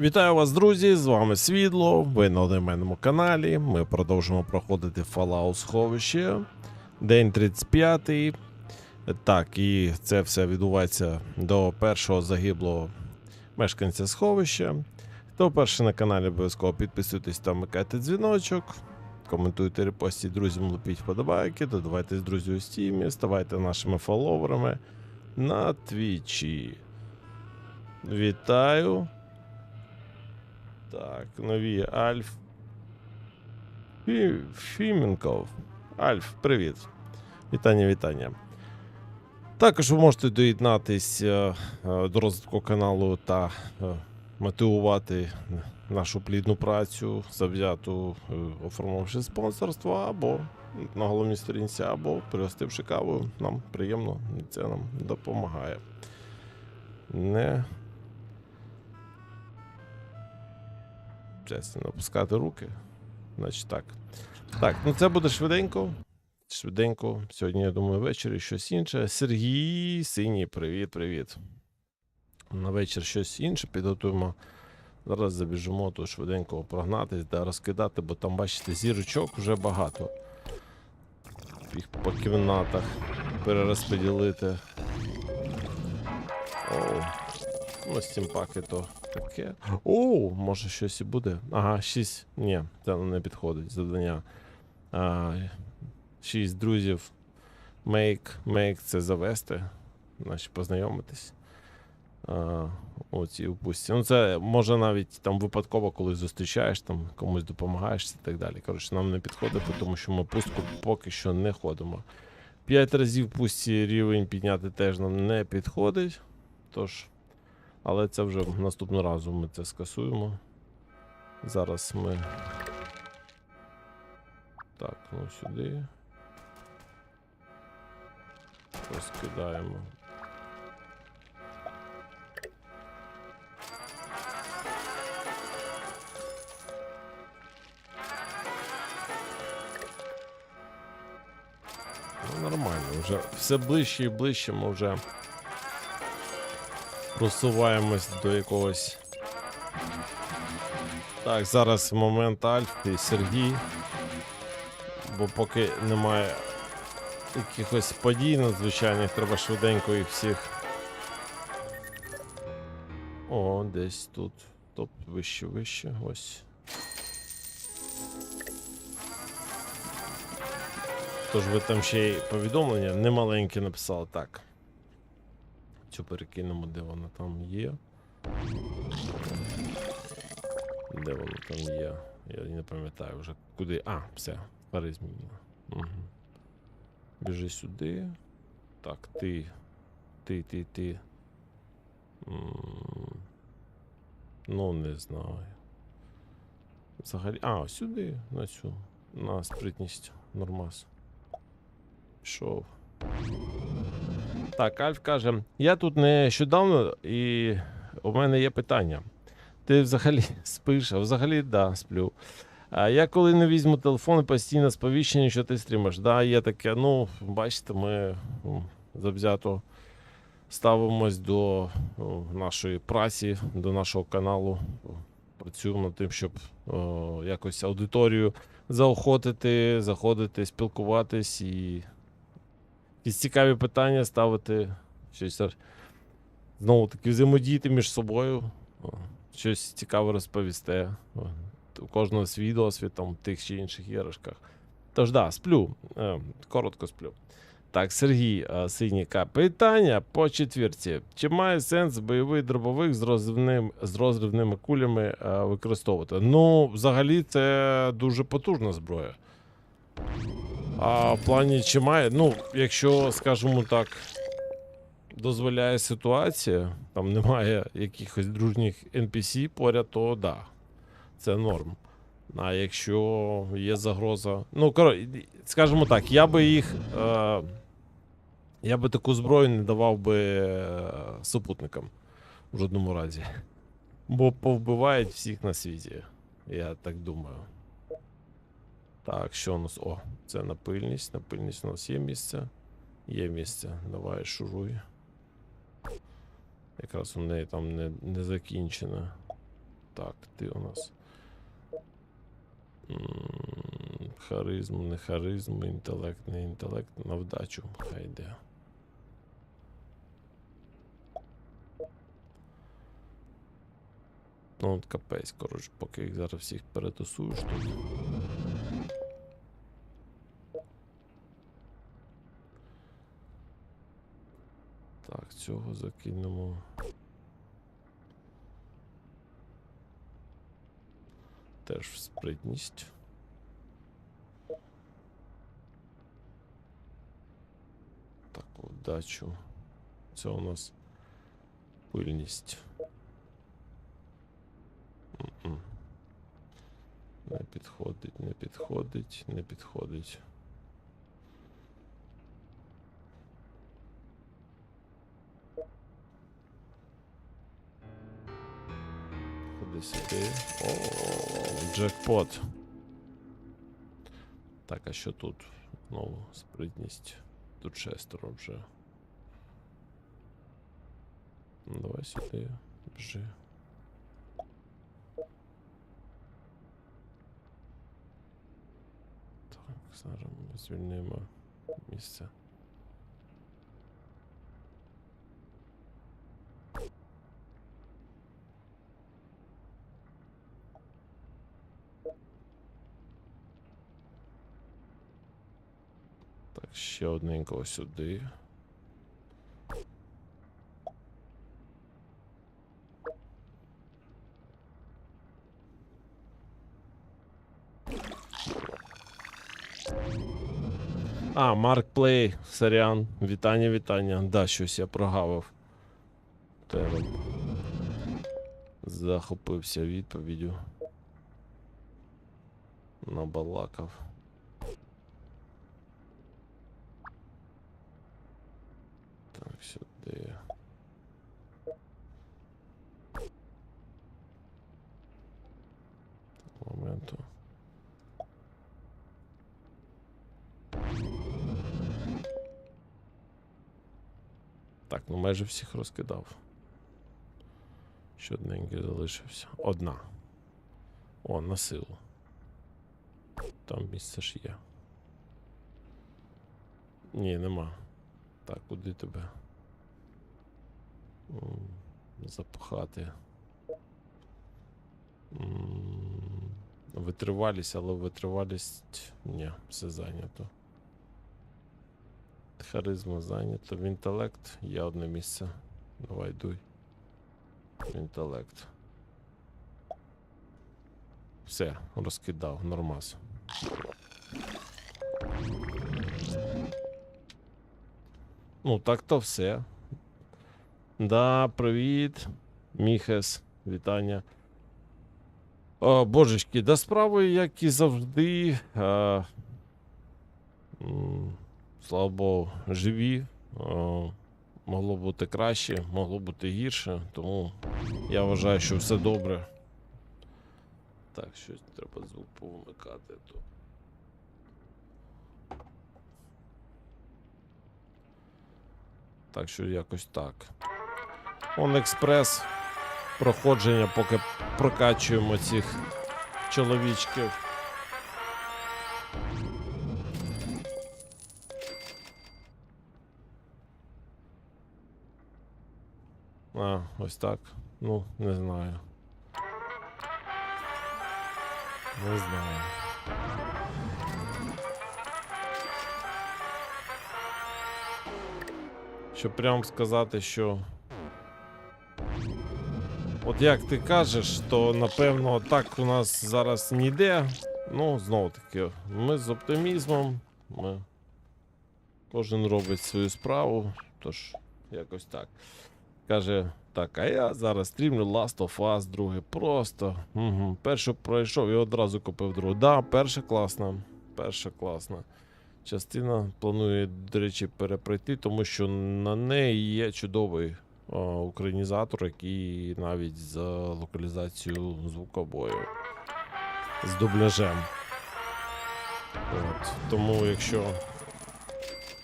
Вітаю вас, друзі! З вами Світло. Ви на одноіменному каналі. Ми продовжимо проходити Fallout сховище. День 35. Так, і це все відбувається до першого загиблого мешканця сховища. Хто вперше на каналі, обов'язково підписуйтесь та вмикайте дзвіночок. Коментуйте, репостіть друзям, лупіть вподобайки, додавайтесь друзі у стімі, ставайте нашими фоловерами на твічі. Вітаю. Так, нові Альф. Фі... Фіменков. Альф, привіт. Вітання, вітання. Також ви можете доєднатись е, до розвитку каналу та е, мотивувати нашу плідну працю, завзяту, е, оформивши спонсорство, або на головній сторінці, або пригостивши кавою. Нам приємно, це нам допомагає. Не Чесно, не опускати руки. Значить так. Так, ну це буде швиденько. Швиденько. Сьогодні, я думаю, ввечері щось інше. Сергій, синій, привіт, привіт. На вечір щось інше підготуємо. Зараз забіжимо тут швиденько прогнатись, да розкидати, бо там, бачите, зірочок вже багато. Їх по кімнатах перерозподілити. Оу. Ну, стімпаки то таке. О, може щось і буде. Ага, 6. Ні, це не підходить завдання. А, 6 друзів. Мейк. Мейк це завести. Значить, познайомитись. Оці впусті. Ну, це може навіть там випадково, коли зустрічаєш, там комусь допомагаєш і так далі. Коротше, нам не підходить, тому що ми пустку поки що не ходимо. 5 разів пусті рівень підняти теж нам не підходить. Тож. Але це вже наступного разу ми це скасуємо. Зараз ми. Так, ну сюди. Розкидаємо. Ну, нормально, вже все ближче і ближче ми вже просуваємось до якогось. Так, зараз момент Альф і Сергій. Бо поки немає якихось подій надзвичайних, треба швиденько їх всіх. О, десь тут. Топ вище, вище, ось. Тож ви там ще й повідомлення немаленьке написали. Так. Цю перекинемо, де вона там є. Де вона там є? Я не пам'ятаю вже куди. А, все, перезмінила. Угу. Біжи сюди. Так, ти. Ти, ти, ти. Ну, не знаю. Взагалі. А, сюди, на цю. На спритність. Нормас. Пішов. Так, Альф каже: я тут нещодавно, і у мене є питання. Ти взагалі спиш, а взагалі да, сплю. А я коли не візьму телефон, постійно сповіщення, що ти стрімиш. Да, є таке. Ну, бачите, ми завзято ставимось до нашої праці, до нашого каналу. Працюємо над тим, щоб о, якось аудиторію заохотити, заходити, спілкуватись і якісь цікаві питання ставити, щось знову таки взаємодіяти між собою, щось цікаве розповісти. У кожного свій досвід там, в тих чи інших іграшках. Тож да, сплю. Е, коротко сплю. Так, Сергій е, Синіка. Питання по четвірці. Чи має сенс бойовий дробовик з розривним, з розривними кулями е, використовувати? Ну, взагалі, це дуже потужна зброя. А в плані чи має, ну, якщо, скажімо так, дозволяє ситуація, там немає якихось дружніх NPC поряд, то да, це норм. А якщо є загроза. Ну, коротше, скажімо так, я би їх. Е, я би таку зброю не давав би е, супутникам в жодному разі. Бо повбивають всіх на світі. Я так думаю. Так, що у нас? О, це на пильність. На пильність у нас є місце. Є місце. Давай шуруй. Якраз у неї там не, не закінчено. Так, ти у нас. Харизм, не харизм, інтелект, не інтелект, на вдачу. Хай йде. Ну, от капець, коротше, поки їх зараз всіх перетасуєш тут. Так, цього закинемо. Теж в спритність. Так, вдачу. Це у нас пильність. Не підходить, не підходить, не підходить. Ходи сюди. О, джекпот. Так, а що тут? Знову спритність. Тут шестеро вже. Давай сюди. Біжи. Так, зараз ми звільнимо місце. Так, ще одненького сюди. А, Марк Плей, сорян. Вітання, вітання. Да, щось я прогавив. Треба. Захопився відповіддю. Набалакав. Так, сюди. Моменту. Так, ну майже всіх розкидав. Ще одненький залишився. Одна. О, на силу. Там місце ж є. Ні, нема. Так, куди тебе? М, Запхати. М, Витривалість, але витривалість. Ні, все зайнято. Харизма зайнято. В інтелект є одне місце. Давай дуй. В інтелект. Все, розкидав, нормас. Ну, так то все. Да, привіт. Міхес, вітання. О, божечки, да справи, як і завжди. А, слава Богу, живі. О, могло бути краще, могло бути гірше, тому я вважаю, що все добре. Так, щось треба звук повмикати. То. Так що якось так. Он експрес. Проходження, поки прокачуємо цих чоловічків. А, ось так. Ну, не знаю. Не знаю. Щоб прям сказати, що. От як ти кажеш, то напевно так у нас зараз ніде. Ну, знову таки, ми з оптимізмом. Ми... Кожен робить свою справу. Тож, якось так. Каже, так, а я зараз стрімлю Last of Us, друге. Просто. Угу. Перше пройшов і одразу купив другу. Да, перша класна. Перша класна. Частина планує, до речі, перепройти, тому що на неї є чудовий українізатор, який навіть за локалізацію звуковою з дубляжем. От. Тому, якщо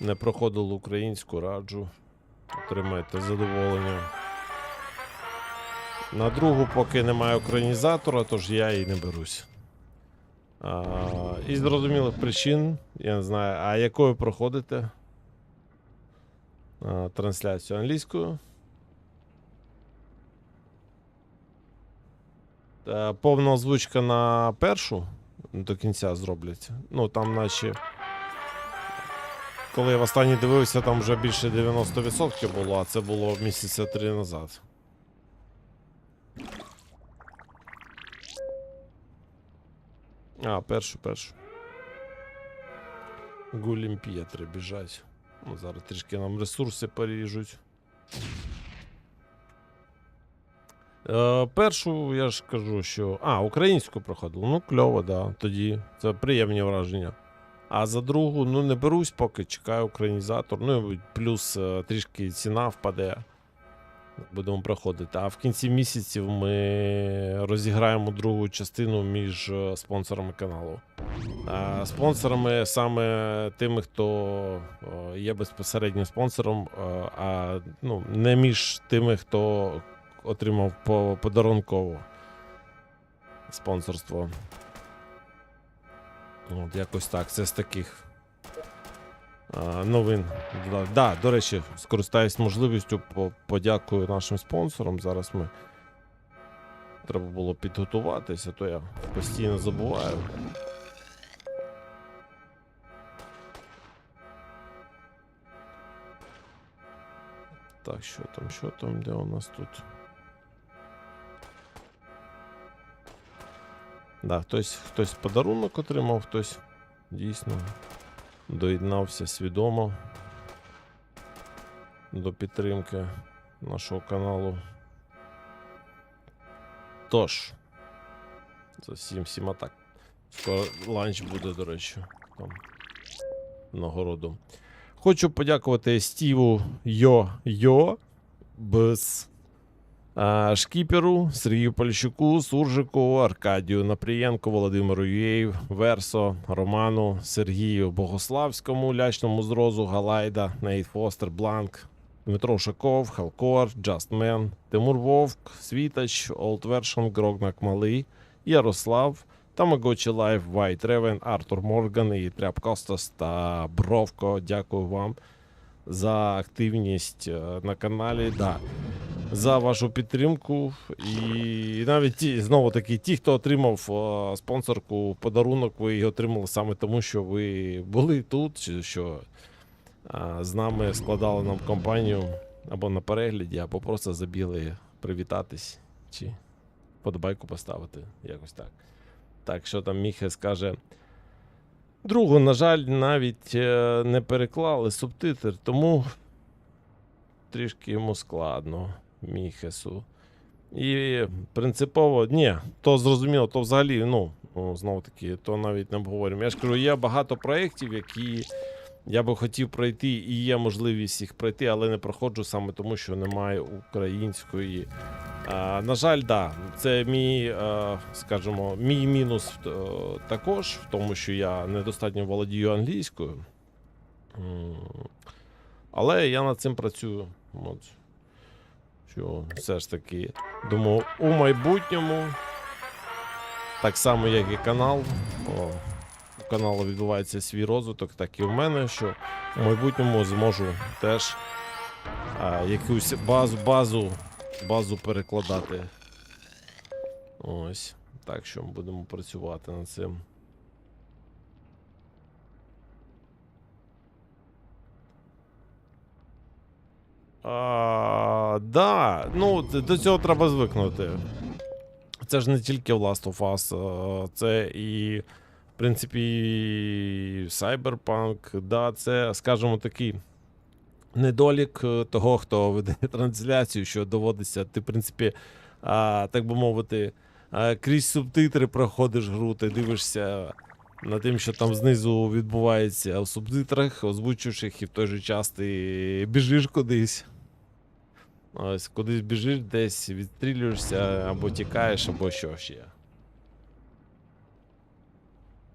не проходили українську, раджу, отримайте задоволення. На другу поки немає українізатора, тож я і не берусь. Із зрозумілих причин, я не знаю, а якою проходите а, трансляцію англійською? Повна озвучка на першу до кінця зроблять. Ну, там наші. Коли я востаннє дивився, там вже більше 90% було, а це було місяця три назад. А, першу, першу. Гулімпія треба біжать. Ну, зараз трішки нам ресурси поріжуть. Е, першу я ж кажу, що. А, українську проходило. Ну, кльово, да. Тоді це приємні враження. А за другу, ну не берусь, поки чекаю українізатор. Ну, плюс е, трішки ціна впаде. Будемо проходити. А в кінці місяців ми розіграємо другу частину між е, спонсорами каналу. А спонсорами саме тими, хто е, є безпосереднім спонсором, а ну, не між тими, хто отримав по подарунково спонсорство. От якось так. Це з таких а, новин. Да, да, до речі, скористаюсь можливістю, подякую нашим спонсорам. Зараз ми. Треба було підготуватися, то я постійно забуваю. Так, що там, що там, де у нас тут? Да, хтось, хтось подарунок отримав, хтось дійсно доєднався свідомо до підтримки нашого каналу. Тож, за всім всім так. Скоро ланч буде, до речі, там нагороду. Хочу подякувати Стіву Йо Йо без Шкіперу, Сергію Польщуку, Суржику, Аркадію Напрієнко, Володимиру Юєв, Версо, Роману, Сергію Богославському, Лячному Зрозу, Галайда, Нейт Фостер, Бланк, Дмитро Шаков, Халкор, Джастмен, Тимур Вовк, Світач, Олд Вершон, Грогнак Малий, Ярослав, Тамагочі Лайф, Вайт Ревен, Артур Морган і Тряп Костас та Бровко. Дякую вам за активність е, на каналі. Да. За вашу підтримку. І навіть ті, знову таки, ті, хто отримав е, спонсорку подарунок, ви її отримали саме тому, що ви були тут, що е, з нами складали нам компанію або на перегляді, або просто забігли привітатись чи подобайку поставити. Якось так. Так, що там Міхе скаже. Другу, на жаль, навіть е, не переклали субтитр, тому трішки йому складно, Міхесу. І принципово, ні, то зрозуміло, то взагалі, ну, знову таки, то навіть не обговорюємо. Я ж кажу, є багато проєктів, які я би хотів пройти, і є можливість їх пройти, але не проходжу саме тому, що немає української. А, на жаль, да, це мій, е, скажімо, мій мінус е, також в тому, що я недостатньо володію англійською. Але я над цим працюю. Що все ж таки, думаю, у майбутньому, так само, як і канал. О, у каналу відбувається свій розвиток, так і в мене, що у майбутньому зможу теж а, якусь базу, базу, базу перекладати. Ось. Так що ми будемо працювати над цим. А, да, ну до цього треба звикнути. Це ж не тільки Last of Us, це і, в принципі, Cyberpunk. Да, це, скажімо, такий недолік е, того, хто веде трансляцію, що доводиться, ти, в принципі, так би мовити, крізь субтитри проходиш гру, ти дивишся на тим, що там знизу відбувається в субтитрах, озвучуєш їх, і в той же час ти біжиш кудись. Ось кудись біжиш, десь відстрілюєшся, або тікаєш, або що ще.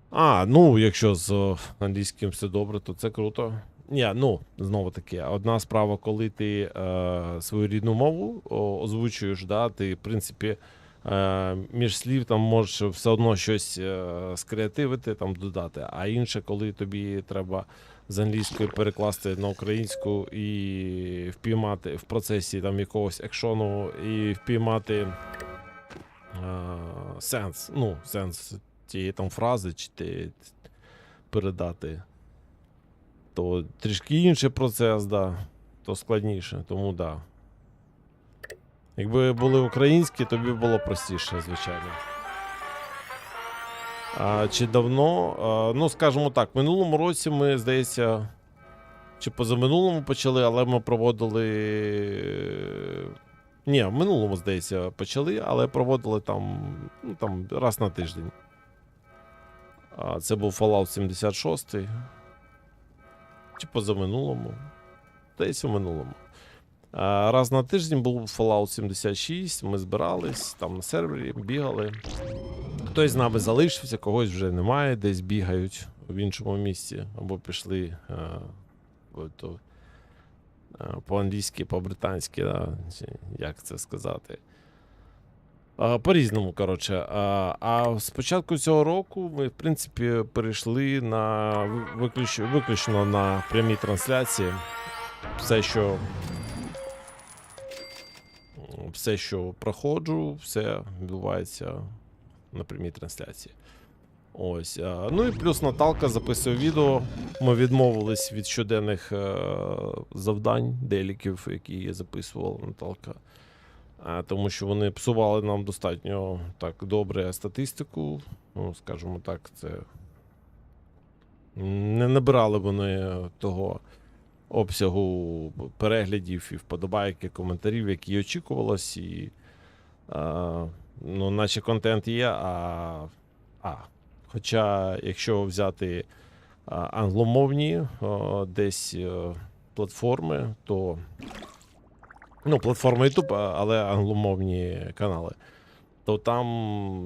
А, ну, якщо з англійським все добре, то це круто. Ні, ну, знову таки, одна справа, коли ти е, свою рідну мову озвучуєш, да, ти, в принципі, е, між слів там можеш все одно щось е, скреативити, там додати. А інше, коли тобі треба з англійської перекласти на українську і впіймати в процесі там якогось екшону і впіймати е, сенс, ну, сенс тієї там фрази, чи ти передати то трішки інший процес, да, то складніше, тому да. Якби були українські, тобі було простіше, звичайно. А, чи давно? А, ну, скажімо так, в минулому році ми, здається, чи позаминулому почали, але ми проводили. Ні, в минулому, здається, почали, але проводили там, ну, там раз на тиждень. А, це був Fallout 76 чи позаминулому. Десь у минулому. А, Раз на тиждень був Fallout 76, ми збирались там на сервері, бігали. Хтось з нами залишився, когось вже немає, десь бігають в іншому місці, або пішли то, а, по-англійськи, по-британськи, да, як це сказати. По-різному, коротше. А, з початку цього року ми, в принципі, перейшли на виключно, виключно на прямі трансляції. Все, що. Все, що проходжу, все відбувається на прямій трансляції. Ось. Ну і плюс Наталка записує відео. Ми відмовились від щоденних е, завдань, деліків, які я записувала Наталка. Тому що вони псували нам достатньо так добре статистику. Ну, скажімо так, це не набирали вони того обсягу переглядів і вподобайки, коментарів, які очікувалось, і а, ну, наче контент є, а, а хоча, якщо взяти а, англомовні а, десь а, платформи, то ну, платформа YouTube, але англомовні канали. То там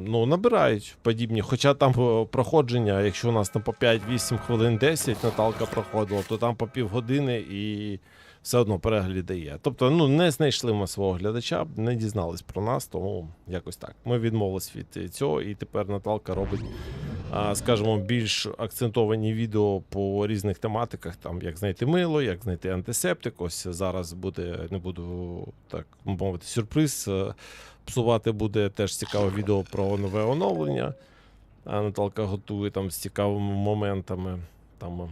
ну, набирають подібні. Хоча там е, проходження, якщо у нас там по 5-8 хвилин 10 Наталка проходила, то там по півгодини і все одно перегляд дає. Тобто, ну не знайшли ми свого глядача, не дізнались про нас, тому якось так. Ми відмовились від цього, і тепер Наталка робить, скажімо, більш акцентовані відео по різних тематиках, там як знайти мило, як знайти антисептик. Ось зараз буде, не буду так мовити, сюрприз. е, Псувати буде теж цікаве відео про нове оновлення. А Наталка готує там з цікавими моментами. Там, е,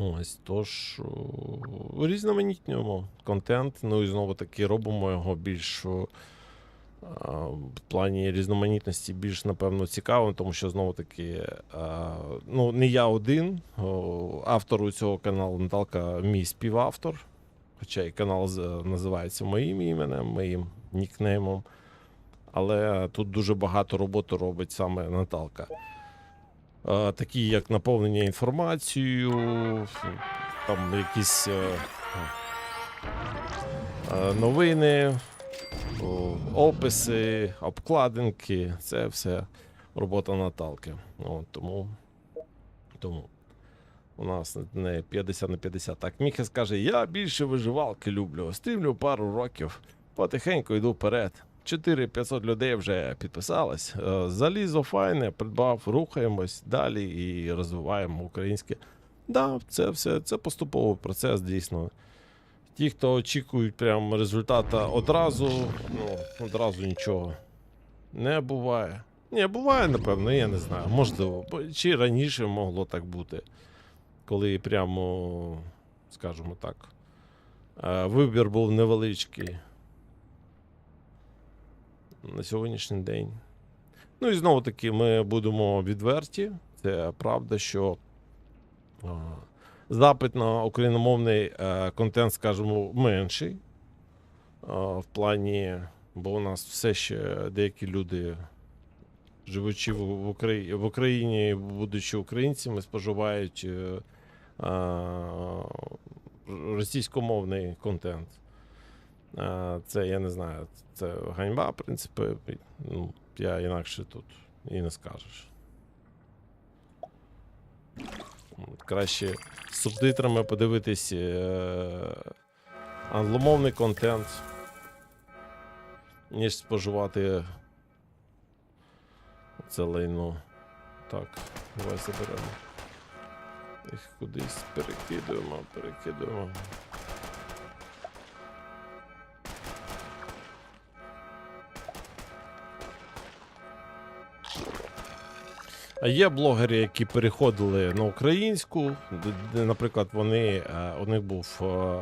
ось, тож о, різноманітнюємо контент. Ну і знову таки робимо його більш а, в плані різноманітності більш, напевно, цікавим, тому що знову таки, ну, не я один. Автору цього каналу Наталка мій співавтор. Хоча і канал називається моїм іменем, моїм нікнеймом. Але тут дуже багато роботи робить саме Наталка. Такі як наповнення інформацією, там якісь е, е, новини, описи, обкладинки. Це все робота Наталки. От, тому, тому у нас не 50 на 50. Так, Міхес каже: я більше виживалки люблю. Стрімлю пару років. Потихеньку йду вперед. 4-500 людей вже підписалось. Е, Залізо файне, придбав, рухаємось далі і розвиваємо українське. Да, це все це поступовий процес, дійсно. Ті, хто очікують прям результата одразу, ну, одразу нічого не буває. Ні, буває, напевно, я не знаю. Можливо, чи раніше могло так бути, коли прямо, скажімо так, е, вибір був невеличкий на сьогоднішній день. Ну і знову таки, ми будемо відверті. Це правда, що а, запит на україномовний е, контент, скажімо, менший. А, в плані, бо у нас все ще деякі люди, живучи в, в, Украї... в Україні, будучи українцями, споживають е, а, російськомовний контент. Це я не знаю, це ганьба, в принципі. Ну, я інакше тут і не скажеш. краще з субтитрами подивитись е, англомовний контент, ніж споживати це лайно. Так, давай заберемо. Їх кудись перекидуємо, перекидуємо. А є блогери, які переходили на українську. наприклад, вони е, у них був е,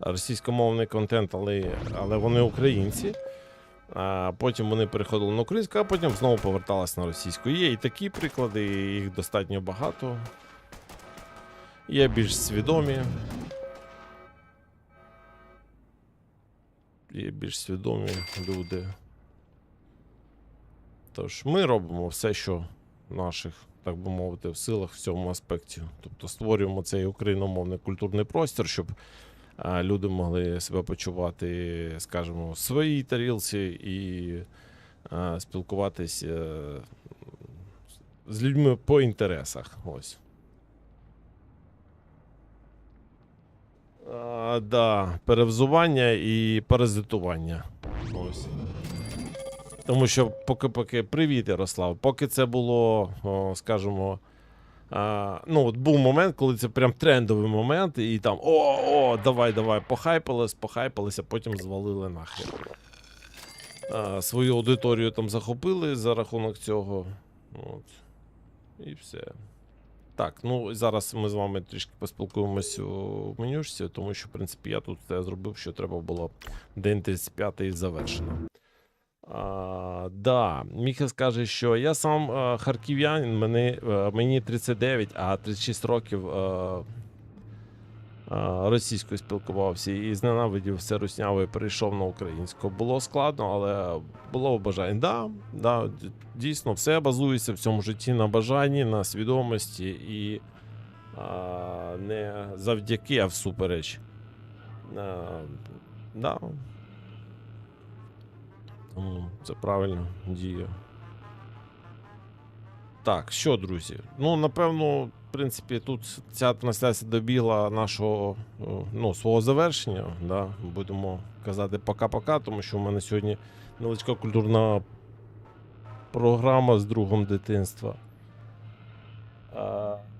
російськомовний контент, але, але вони українці. А потім вони переходили на українську, а потім знову поверталися на російську. Є і такі приклади, їх достатньо багато. Є більш свідомі. Є більш свідомі люди. Тож ми робимо все, що наших, так би мовити, в силах в цьому аспекті. Тобто створюємо цей україномовний культурний простір, щоб люди могли себе почувати, скажімо, в своїй тарілці і спілкуватися е, з людьми по інтересах. Ось. А, да, перевзування і паразитування. Ось. Тому що поки поки привіт, Ярослав, поки це було, скажімо, ну, от був момент, коли це прям трендовий момент, і там о, о, давай, давай, похайпались, похайпались, а потім звалили нахер. Свою аудиторію там захопили за рахунок цього. От. І все. Так, ну зараз ми з вами трішки поспілкуємось у менюшці, тому що, в принципі, я тут все зробив, що треба було день 35 завершено. А, да, Міха скаже, що я сам а, харків'янин, мені, а, мені 39, а 36 років а, а, російською спілкувався і зненавидів все русняве і перейшов на українську. Було складно, але було бажання. Да, да, дійсно, все базується в цьому житті на бажанні, на свідомості і а, не завдяки, а всупереч. А, да, тому це правильно діє. Так, що, друзі? Ну, напевно, в принципі, тут ця трансляція добігла нашого ну, свого завершення. Да? Будемо казати пока-пока, тому що в мене сьогодні невеличка культурна програма з другом дитинства.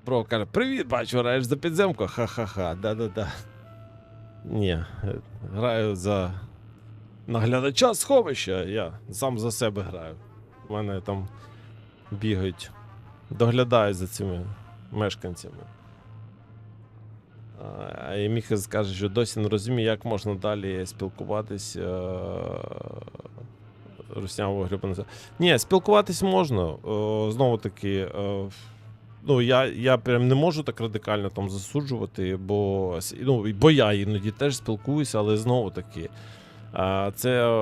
Бро каже: Привіт, бачу, граєш за підземку. Ха-ха-ха, да-да-да. Ні, е, граю за наглядача сховища, я сам за себе граю. У мене там бігають, доглядають за цими мешканцями. І Міха скаже, що досі не розуміє, як можна далі спілкуватись. е, Руснявого грибанця. Ні, спілкуватись можна. Знову таки, е, ну, я, я прям не можу так радикально там засуджувати, бо, ну, бо я іноді теж спілкуюся, але знову таки. Це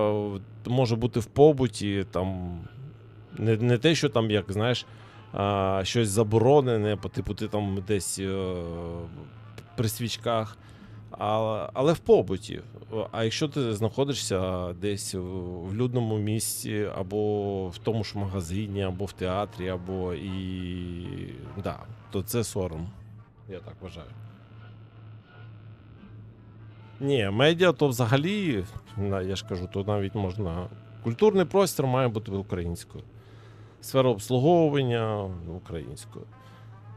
може бути в побуті, там не, не те, що там, як знаєш, щось заборонене, типу ти там десь при свічках, а, але в побуті. А якщо ти знаходишся десь в людному місці, або в тому ж магазині, або в театрі, або і. Да, то це сором. Я так вважаю. Ні, медіа то взагалі, я ж кажу, то навіть можна. Культурний простір має бути українською. Сфера обслуговування українською.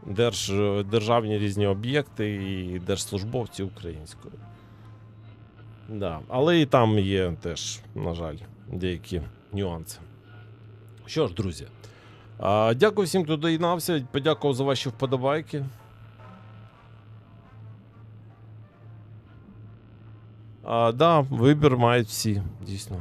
Держ, державні різні об'єкти і держслужбовці українською. Да. Але і там є теж, на жаль, деякі нюанси. Що ж, друзі, дякую всім, хто доєднався. Подякував за ваші вподобайки. А, да, вибір мають всі, дійсно.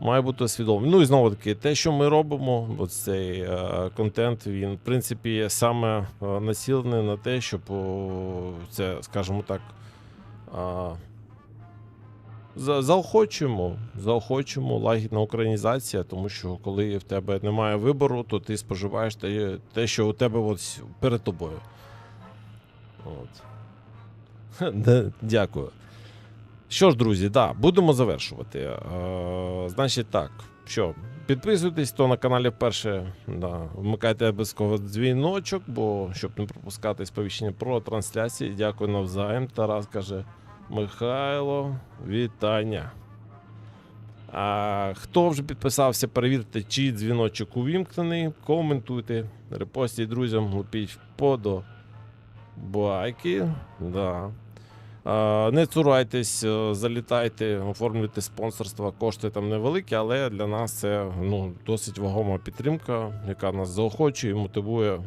Має бути свідомий. Ну і знову таки, те, що ми робимо, цей е, контент, він, в принципі, саме е, націлений на те, щоб о, це, скажімо так, е, за- заохочуємо, заохочуємо лагідна українізація, тому що коли в тебе немає вибору, то ти споживаєш те, те що у тебе от перед тобою. От. Дякую. Що ж, друзі, да, будемо завершувати. Е, значить, так, що, Підписуйтесь, хто на каналі вперше. Да, вмикайте обов'язково дзвіночок, бо щоб не пропускати сповіщення про трансляції. Дякую навзаєм. Тарас каже: Михайло, вітання. А хто вже підписався, перевірте, чи дзвіночок увімкнений. Коментуйте, репостіть друзям, лупіть вподобайки. Да. А, Не цурайтесь, е, залітайте, оформлюйте спонсорство. Кошти там невеликі, але для нас це ну, досить вагома підтримка, яка нас заохочує і мотивує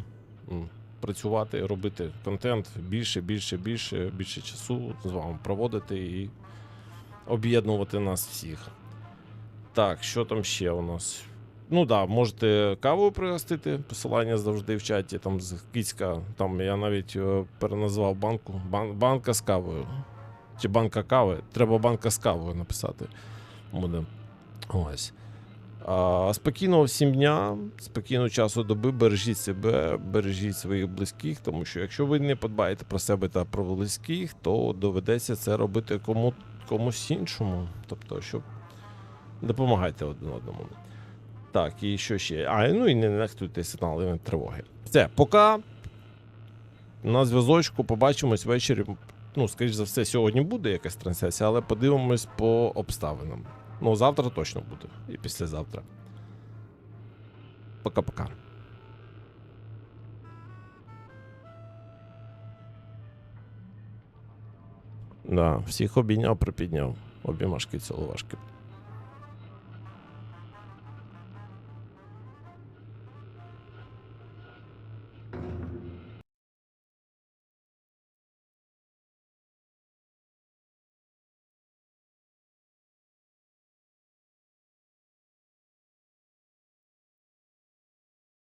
працювати, робити контент більше, більше, більше, більше часу з вами проводити і об'єднувати нас всіх. Так, що там ще у нас? Ну да, можете каву пригостити. Посилання завжди в чаті. Там з кицька, там я навіть е, переназвав банку. Бан, банка з кавою. Чи банка кави. Треба банка з кавою написати. Буде. Ось. А, спокійного всім дня, спокійного часу доби, бережіть себе, бережіть своїх близьких, тому що якщо ви не подбаєте про себе та про близьких, то доведеться це робити кому, комусь іншому. Тобто, щоб допомагайте один одному. Так, і що ще? А, ну і не нехтуйте сигналами тривоги. Все, поки на зв'язочку побачимось ввечері. Ну, скоріш за все, сьогодні буде якась трансляція, але подивимось по обставинам. Ну, завтра точно буде. І післязавтра. Пока-пока. Да, всіх обійняв, припідняв. Обіймашки цілувашки.